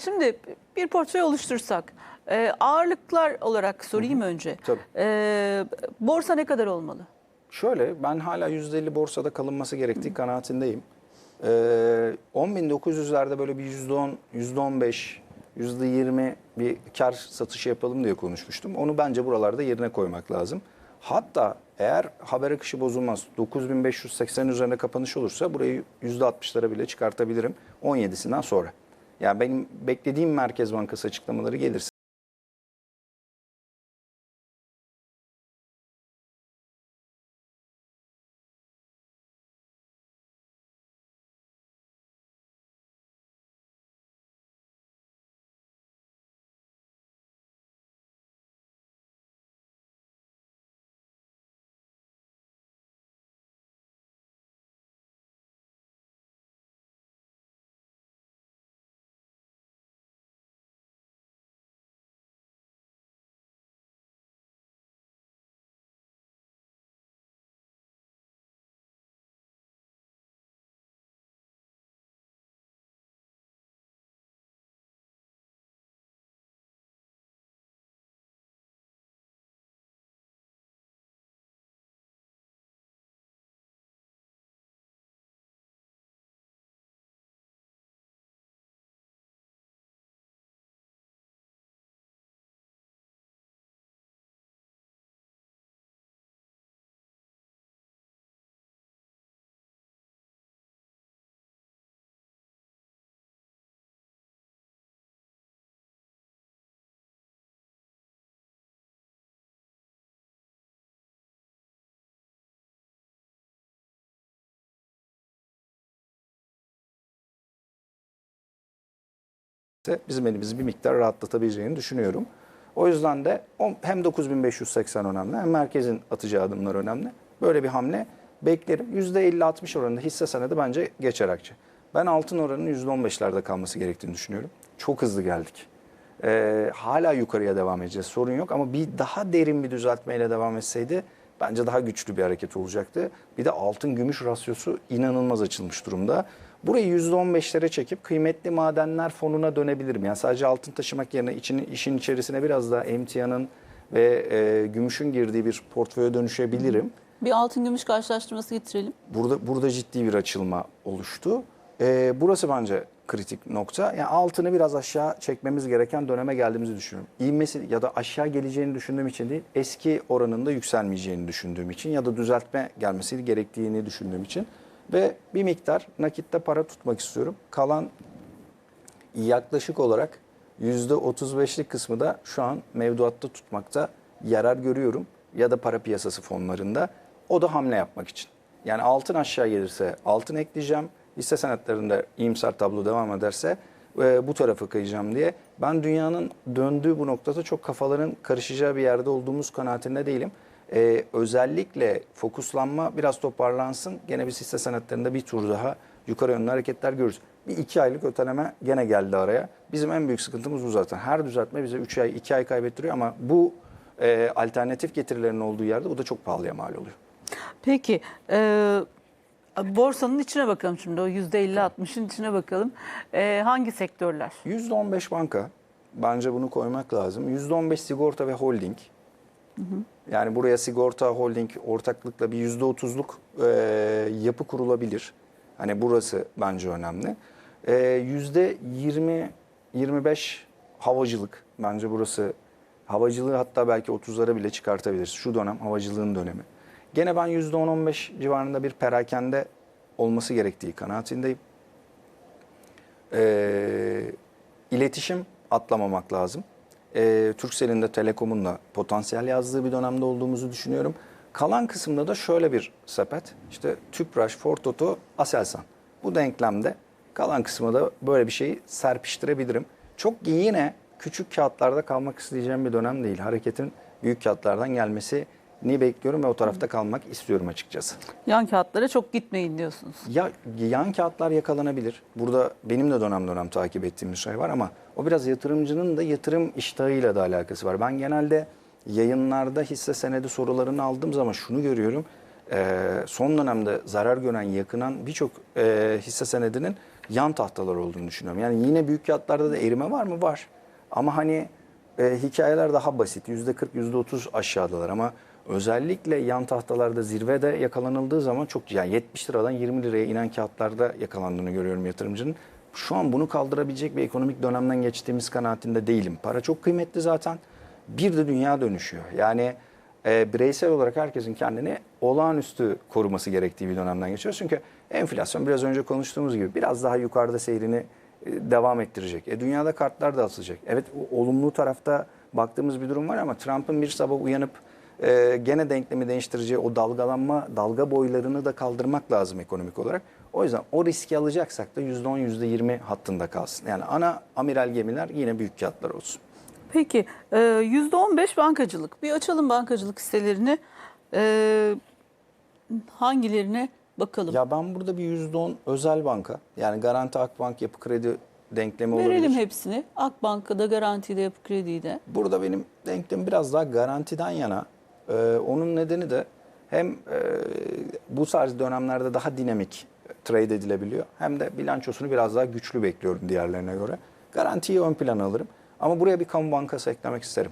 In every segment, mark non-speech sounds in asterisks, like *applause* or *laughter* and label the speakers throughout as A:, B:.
A: şimdi bir portföy oluştursak e, ağırlıklar olarak sorayım önce.
B: Tabii.
A: E, borsa ne kadar olmalı?
B: Şöyle ben hala %50 borsada kalınması gerektiği kanaatindeyim. Ee, 10.900'lerde böyle bir %10, %15, %20 bir kar satışı yapalım diye konuşmuştum. Onu bence buralarda yerine koymak lazım. Hatta eğer haber akışı bozulmaz 9580 üzerinde kapanış olursa burayı %60'lara bile çıkartabilirim 17'sinden sonra. Yani benim beklediğim Merkez Bankası açıklamaları gelirse bizim elimizi bir miktar rahatlatabileceğini düşünüyorum. O yüzden de hem 9580 önemli hem merkezin atacağı adımlar önemli. Böyle bir hamle beklerim. %50-60 oranında hisse senedi bence geçer akçe. Ben altın oranının %15'lerde kalması gerektiğini düşünüyorum. Çok hızlı geldik. Ee, hala yukarıya devam edeceğiz sorun yok ama bir daha derin bir düzeltmeyle devam etseydi bence daha güçlü bir hareket olacaktı. Bir de altın gümüş rasyosu inanılmaz açılmış durumda. Burayı %15'lere çekip kıymetli madenler fonuna dönebilirim. Yani sadece altın taşımak yerine için, işin içerisine biraz daha emtianın ve e, gümüşün girdiği bir portföye dönüşebilirim.
A: Bir altın gümüş karşılaştırması getirelim.
B: Burada burada ciddi bir açılma oluştu. Ee, burası bence kritik nokta. Yani altını biraz aşağı çekmemiz gereken döneme geldiğimizi düşünüyorum. İnmesi ya da aşağı geleceğini düşündüğüm için değil, eski oranında yükselmeyeceğini düşündüğüm için ya da düzeltme gelmesi gerektiğini düşündüğüm için ve bir miktar nakitte para tutmak istiyorum. Kalan yaklaşık olarak %35'lik kısmı da şu an mevduatta tutmakta yarar görüyorum. Ya da para piyasası fonlarında. O da hamle yapmak için. Yani altın aşağı gelirse altın ekleyeceğim. Hisse senetlerinde iyimser tablo devam ederse e, bu tarafa kayacağım diye. Ben dünyanın döndüğü bu noktada çok kafaların karışacağı bir yerde olduğumuz kanaatinde değilim. E, özellikle fokuslanma biraz toparlansın. Gene biz hisse senetlerinde bir tur daha yukarı yönlü hareketler görürüz. Bir iki aylık öteleme gene geldi araya. Bizim en büyük sıkıntımız bu zaten. Her düzeltme bize 3 ay, 2 ay kaybettiriyor ama bu e, alternatif getirilerin olduğu yerde bu da çok pahalıya mal oluyor.
A: Peki e, borsanın içine bakalım şimdi o %50-60'ın içine bakalım. E, hangi sektörler?
B: %15 banka. Bence bunu koymak lazım. %15 sigorta ve holding. Yani buraya sigorta, holding ortaklıkla bir %30'luk e, yapı kurulabilir. Hani burası bence önemli. E, %20-25 havacılık. Bence burası havacılığı hatta belki 30'lara bile çıkartabiliriz. Şu dönem havacılığın dönemi. Gene ben %10-15 civarında bir perakende olması gerektiği kanaatindeyim. Ee, iletişim atlamamak lazım. Ee, Turkcell'in de Telekom'un da potansiyel yazdığı bir dönemde olduğumuzu düşünüyorum. Kalan kısımda da şöyle bir sepet. İşte Tüpraş, Fortoto, Aselsan. Bu denklemde kalan kısmı da böyle bir şeyi serpiştirebilirim. Çok yine küçük kağıtlarda kalmak isteyeceğim bir dönem değil. Hareketin büyük kağıtlardan gelmesini bekliyorum ve o tarafta kalmak istiyorum açıkçası.
A: Yan kağıtlara çok gitmeyin diyorsunuz.
B: Ya yan kağıtlar yakalanabilir. Burada benim de dönem dönem takip ettiğim bir şey var ama o biraz yatırımcının da yatırım iştahıyla da alakası var. Ben genelde yayınlarda hisse senedi sorularını aldığım zaman şunu görüyorum. Ee, son dönemde zarar gören, yakınan birçok e, hisse senedinin yan tahtalar olduğunu düşünüyorum. Yani yine büyük kağıtlarda da erime var mı? Var. Ama hani e, hikayeler daha basit. %40, %30 aşağıdalar ama özellikle yan tahtalarda zirvede yakalanıldığı zaman çok yani 70 liradan 20 liraya inen kağıtlarda yakalandığını görüyorum yatırımcının. Şu an bunu kaldırabilecek bir ekonomik dönemden geçtiğimiz kanaatinde değilim. Para çok kıymetli zaten. Bir de dünya dönüşüyor. Yani e, bireysel olarak herkesin kendini olağanüstü koruması gerektiği bir dönemden geçiyoruz. Çünkü enflasyon biraz önce konuştuğumuz gibi biraz daha yukarıda seyrini e, devam ettirecek. E, dünyada kartlar da atılacak. Evet olumlu tarafta baktığımız bir durum var ama Trump'ın bir sabah uyanıp e, gene denklemi değiştireceği o dalgalanma, dalga boylarını da kaldırmak lazım ekonomik olarak. O yüzden o riski alacaksak da %10, %20 hattında kalsın. Yani ana amiral gemiler yine büyük kağıtlar olsun.
A: Peki e, %15 bankacılık. Bir açalım bankacılık hisselerini. E, hangilerine bakalım.
B: Ya ben burada bir %10 özel banka yani Garanti Akbank Yapı Kredi denklemi olabilir.
A: Verelim hepsini. Akbank'da garantide yapı krediyi de.
B: Burada benim denklemim biraz daha garantiden yana. Ee, onun nedeni de hem e, bu tarz dönemlerde daha dinamik trade edilebiliyor. Hem de bilançosunu biraz daha güçlü bekliyorum diğerlerine göre. Garantiyi ön plana alırım. Ama buraya bir kamu bankası eklemek isterim.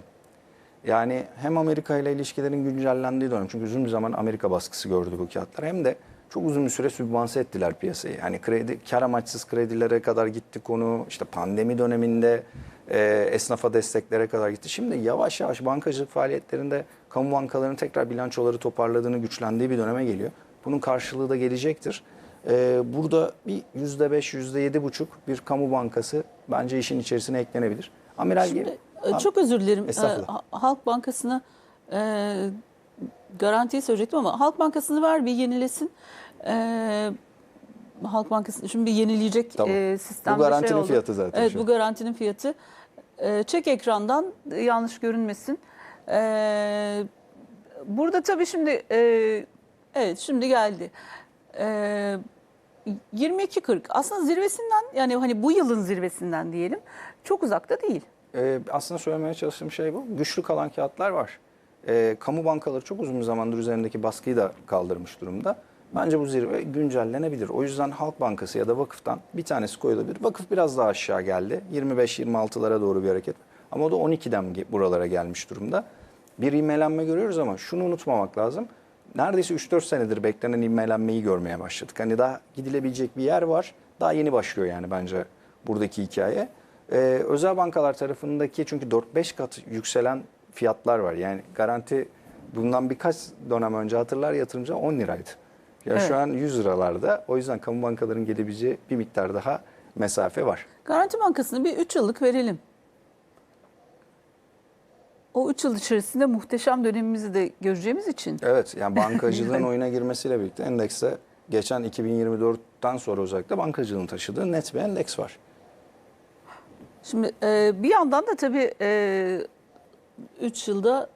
B: Yani hem Amerika ile ilişkilerin güncellendiği dönem. Çünkü uzun bir zaman Amerika baskısı gördü bu kağıtlar. Hem de çok uzun bir süre sübvanse ettiler piyasayı. Yani kredi, kar amaçsız kredilere kadar gitti konu. İşte pandemi döneminde e, esnafa desteklere kadar gitti. Şimdi yavaş yavaş bankacılık faaliyetlerinde kamu bankalarının tekrar bilançoları toparladığını, güçlendiği bir döneme geliyor. Bunun karşılığı da gelecektir. E, burada bir yüzde beş, yüzde yedi buçuk bir kamu bankası bence işin içerisine eklenebilir. Amiral
A: Şimdi,
B: Gemi-
A: e, çok özür dilerim.
B: Estağfurullah.
A: E, Ha- Halk Bankası'na e, garantiyi söyleyecektim ama Halk Bankası'nı ver bir yenilesin. E, Halk Bankası şimdi bir yenileyecek
B: Tamam.
A: e, sistemde
B: Bu garantinin
A: şey oldu.
B: fiyatı zaten
A: Evet
B: şu
A: bu
B: an.
A: garantinin fiyatı. E, çek ekrandan e, yanlış görünmesin. E, burada tabii şimdi e, evet şimdi geldi. E, 22.40 aslında zirvesinden yani hani bu yılın zirvesinden diyelim çok uzakta değil.
B: Ee, aslında söylemeye çalıştığım şey bu. Güçlü kalan kağıtlar var. Ee, kamu bankaları çok uzun zamandır üzerindeki baskıyı da kaldırmış durumda. Bence bu zirve güncellenebilir. O yüzden Halk Bankası ya da vakıftan bir tanesi koyulabilir. Vakıf biraz daha aşağı geldi. 25-26'lara doğru bir hareket. Ama o da 12'den ge- buralara gelmiş durumda. Bir ivmelenme görüyoruz ama şunu unutmamak lazım. Neredeyse 3-4 senedir beklenen ivmelenmeyi görmeye başladık. Hani daha gidilebilecek bir yer var. Daha yeni başlıyor yani bence buradaki hikaye. Ee, özel bankalar tarafındaki çünkü 4-5 kat yükselen fiyatlar var. Yani garanti bundan birkaç dönem önce hatırlar yatırımcı 10 liraydı. Ya
A: Evet.
B: şu an 100 liralarda. O yüzden kamu bankaların gelebileceği bir miktar daha mesafe var.
A: Garanti Bankası'nı bir 3 yıllık verelim. O 3 yıl içerisinde muhteşem dönemimizi de göreceğimiz için.
B: Evet yani bankacılığın *laughs* oyuna girmesiyle birlikte endekste geçen 2024'ten sonra özellikle bankacılığın taşıdığı net bir endeks var.
A: Şimdi e, bir yandan da tabii 3 yılda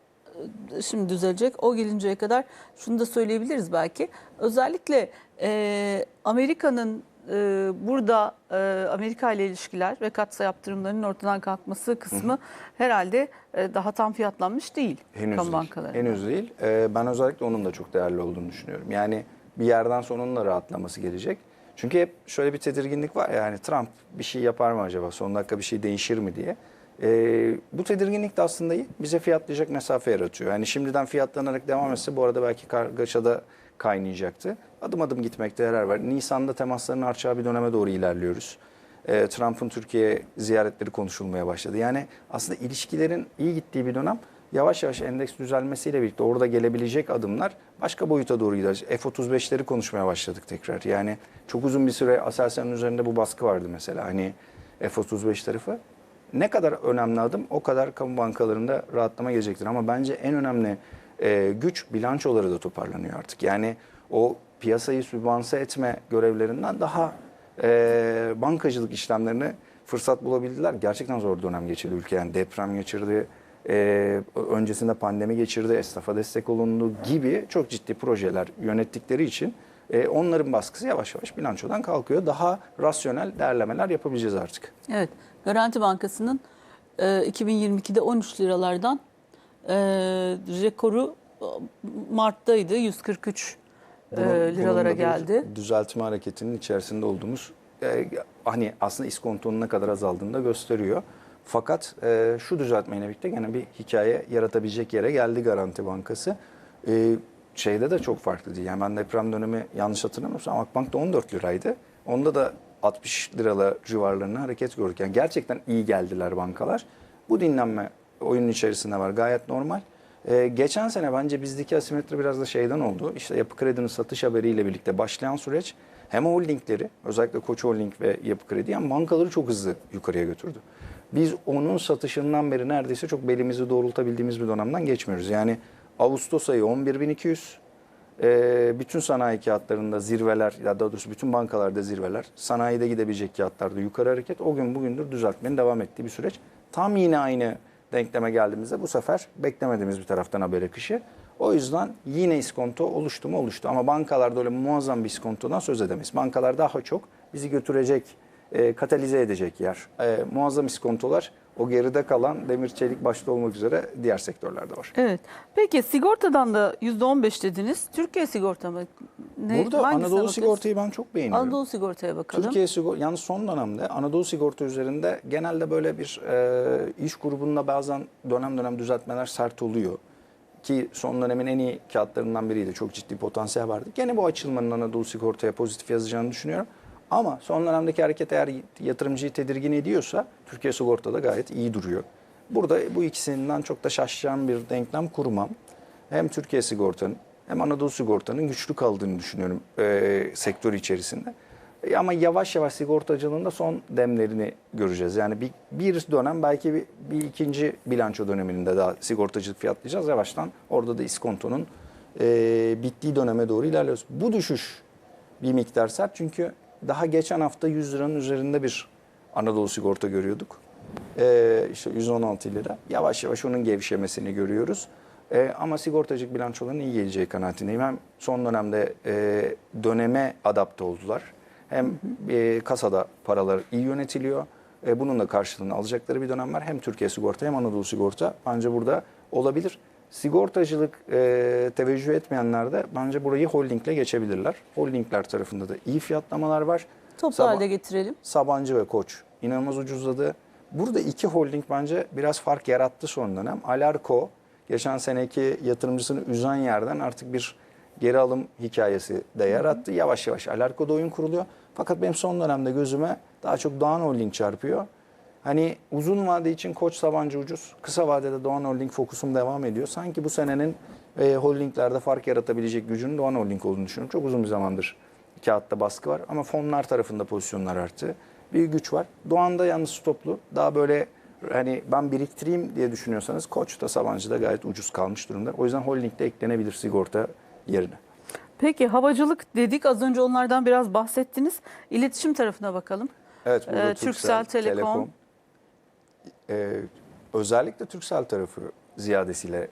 A: e, şimdi düzelecek. O gelinceye kadar şunu da söyleyebiliriz belki. Özellikle e, Amerika'nın e, burada e, Amerika ile ilişkiler ve katsa yaptırımlarının ortadan kalkması kısmı herhalde e, daha tam fiyatlanmış değil.
B: Henüz
A: kamu
B: değil.
A: bankalarında.
B: Henüz değil. Ee, ben özellikle onun da çok değerli olduğunu düşünüyorum. Yani bir yerden sonra onun da rahatlaması gelecek. Çünkü hep şöyle bir tedirginlik var yani Trump bir şey yapar mı acaba? Son dakika bir şey değişir mi diye. Ee, bu tedirginlik de aslında iyi. bize fiyatlayacak mesafe yaratıyor. Yani şimdiden fiyatlanarak devam etse bu arada belki kargaşada kaynayacaktı. Adım adım gitmekte yarar var. Nisan'da temasların artacağı bir döneme doğru ilerliyoruz. Ee, Trump'ın Türkiye ziyaretleri konuşulmaya başladı. Yani aslında ilişkilerin iyi gittiği bir dönem yavaş yavaş endeks düzelmesiyle birlikte orada gelebilecek adımlar başka boyuta doğru gider. F-35'leri konuşmaya başladık tekrar. Yani çok uzun bir süre Aselsan'ın üzerinde bu baskı vardı mesela. Hani F-35 tarafı. Ne kadar önemli adım o kadar kamu bankalarında rahatlama gelecektir. Ama bence en önemli e, güç bilançoları da toparlanıyor artık. Yani o piyasayı sübvanse etme görevlerinden daha e, bankacılık işlemlerine fırsat bulabildiler. Gerçekten zor dönem geçirdi ülke. Yani deprem geçirdi, e, öncesinde pandemi geçirdi, esnafa destek olundu gibi çok ciddi projeler yönettikleri için e, onların baskısı yavaş yavaş bilançodan kalkıyor. Daha rasyonel değerlemeler yapabileceğiz artık.
A: Evet. Garanti Bankası'nın e, 2022'de 13 liralardan e, rekoru e, Mart'taydı 143 e,
B: Bunun-
A: liralara
B: da bir
A: geldi.
B: Düzeltme hareketinin içerisinde olduğumuz e, hani aslında iskontonun ne kadar azaldığını da gösteriyor. Fakat e, şu düzeltmeyle birlikte gene bir hikaye yaratabilecek yere geldi Garanti Bankası. E, şeyde de çok farklı değil. Yani ben deprem dönemi yanlış hatırlamıyorsam Akbank'ta 14 liraydı. Onda da 60 liralar civarlarına hareket gördük. Yani gerçekten iyi geldiler bankalar. Bu dinlenme oyunun içerisinde var. Gayet normal. Ee, geçen sene bence bizdeki asimetri biraz da şeyden oldu. İşte Yapı Kredi'nin satış haberiyle birlikte başlayan süreç hem holdingleri özellikle Koç Holding ve Yapı Kredi hem bankaları çok hızlı yukarıya götürdü. Biz onun satışından beri neredeyse çok belimizi doğrultabildiğimiz bir dönemden geçmiyoruz. Yani Ağustos ayı 11.200, ee, bütün sanayi kağıtlarında zirveler, ya daha doğrusu bütün bankalarda zirveler, sanayide gidebilecek kağıtlarda yukarı hareket o gün bugündür düzeltmenin devam ettiği bir süreç. Tam yine aynı denkleme geldiğimizde bu sefer beklemediğimiz bir taraftan haber akışı. O yüzden yine iskonto oluştu mu oluştu ama bankalarda öyle muazzam bir iskontodan söz edemeyiz. Bankalar daha çok bizi götürecek, e, katalize edecek yer. E, muazzam iskontolar o geride kalan demir çelik başta olmak üzere diğer sektörlerde var.
A: Evet. Peki sigortadan da %15 dediniz. Türkiye sigorta mı? Ne,
B: Burada
A: hangisine
B: Anadolu sigortayı ben çok beğeniyorum.
A: Anadolu sigortaya bakalım.
B: Türkiye sigorta, yalnız son dönemde Anadolu sigorta üzerinde genelde böyle bir e, iş grubunda bazen dönem dönem düzeltmeler sert oluyor. Ki son dönemin en iyi kağıtlarından biriydi. Çok ciddi potansiyel vardı. Gene bu açılmanın Anadolu sigortaya pozitif yazacağını düşünüyorum. Ama son dönemdeki hareket eğer yatırımcıyı tedirgin ediyorsa Türkiye sigorta da gayet iyi duruyor. Burada bu ikisinden çok da şaşacağım bir denklem kurmam. Hem Türkiye sigortanın hem Anadolu sigortanın güçlü kaldığını düşünüyorum e, sektör içerisinde. E, ama yavaş yavaş sigortacılığın da son demlerini göreceğiz. Yani bir, bir dönem belki bir, bir ikinci bilanço döneminde daha sigortacılık fiyatlayacağız. Yavaştan orada da iskontonun e, bittiği döneme doğru ilerliyoruz. Bu düşüş bir miktar sert çünkü daha geçen hafta 100 liranın üzerinde bir Anadolu sigorta görüyorduk. Ee, işte 116 lira. Yavaş yavaş onun gevşemesini görüyoruz. Ee, ama sigortacılık bilançolarının iyi geleceği kanaatindeyim. Hem son dönemde e, döneme adapte oldular. Hem e, kasada paralar iyi yönetiliyor. E, bunun da karşılığını alacakları bir dönem var. Hem Türkiye sigorta hem Anadolu sigorta bence burada olabilir. Sigortacılık e, teveccüh etmeyenler de bence burayı holdingle geçebilirler. Holdingler tarafında da iyi fiyatlamalar var.
A: Toplu
B: Sabah-
A: halde getirelim.
B: Sabancı ve Koç inanılmaz ucuzladı. Burada iki holding bence biraz fark yarattı son dönem. Alarko geçen seneki yatırımcısını üzen yerden artık bir geri alım hikayesi de yarattı. Yavaş yavaş Alarko'da oyun kuruluyor. Fakat benim son dönemde gözüme daha çok Doğan Holding çarpıyor. Hani uzun vade için Koç Sabancı ucuz. Kısa vadede Doğan Holding fokusum devam ediyor. Sanki bu senenin e, holdinglerde fark yaratabilecek gücünün Doğan Holding olduğunu düşünüyorum. Çok uzun bir zamandır kağıtta baskı var ama fonlar tarafında pozisyonlar arttı. Bir güç var. Doğan'da yalnız stoplu. Daha böyle hani ben biriktireyim diye düşünüyorsanız Koç da Sabancı da gayet ucuz kalmış durumda. O yüzden holdingde eklenebilir sigorta yerine.
A: Peki havacılık dedik. Az önce onlardan biraz bahsettiniz. İletişim tarafına bakalım.
B: Evet burada
A: Ee, Turkcell, Telekom.
B: Ee, özellikle Turkcell tarafı ziyadesiyle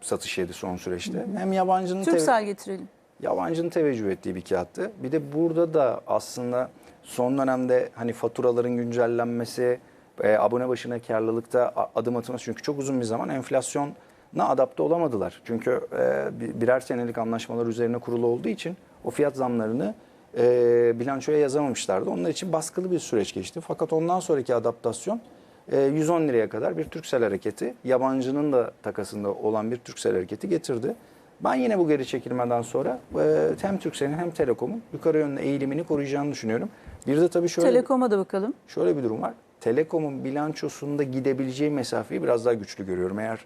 B: satış yedi son süreçte. Hem yabancının
A: Türksel getirelim.
B: yabancının teveccüh ettiği bir kağıttı. Bir de burada da aslında son dönemde hani faturaların güncellenmesi, e, abone başına karlılıkta adım atılması çünkü çok uzun bir zaman enflasyona adapte olamadılar. Çünkü e, bi- birer senelik anlaşmalar üzerine kurulu olduğu için o fiyat zamlarını e, bilançoya yazamamışlardı. Onlar için baskılı bir süreç geçti. Fakat ondan sonraki adaptasyon e, 110 liraya kadar bir Türksel hareketi, yabancının da takasında olan bir Türksel hareketi getirdi. Ben yine bu geri çekilmeden sonra e, hem Turkcell'in hem Telekom'un yukarı yönlü eğilimini koruyacağını düşünüyorum. Bir de tabii şöyle
A: Telekom'a da bakalım.
B: şöyle bir durum var. Telekom'un bilançosunda gidebileceği mesafeyi biraz daha güçlü görüyorum. Eğer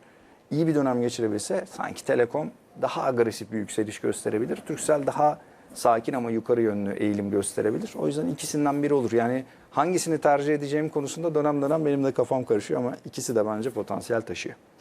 B: iyi bir dönem geçirebilse sanki Telekom daha agresif bir yükseliş gösterebilir. Turkcell daha sakin ama yukarı yönlü eğilim gösterebilir. O yüzden ikisinden biri olur. Yani hangisini tercih edeceğim konusunda dönem dönem benim de kafam karışıyor ama ikisi de bence potansiyel taşıyor.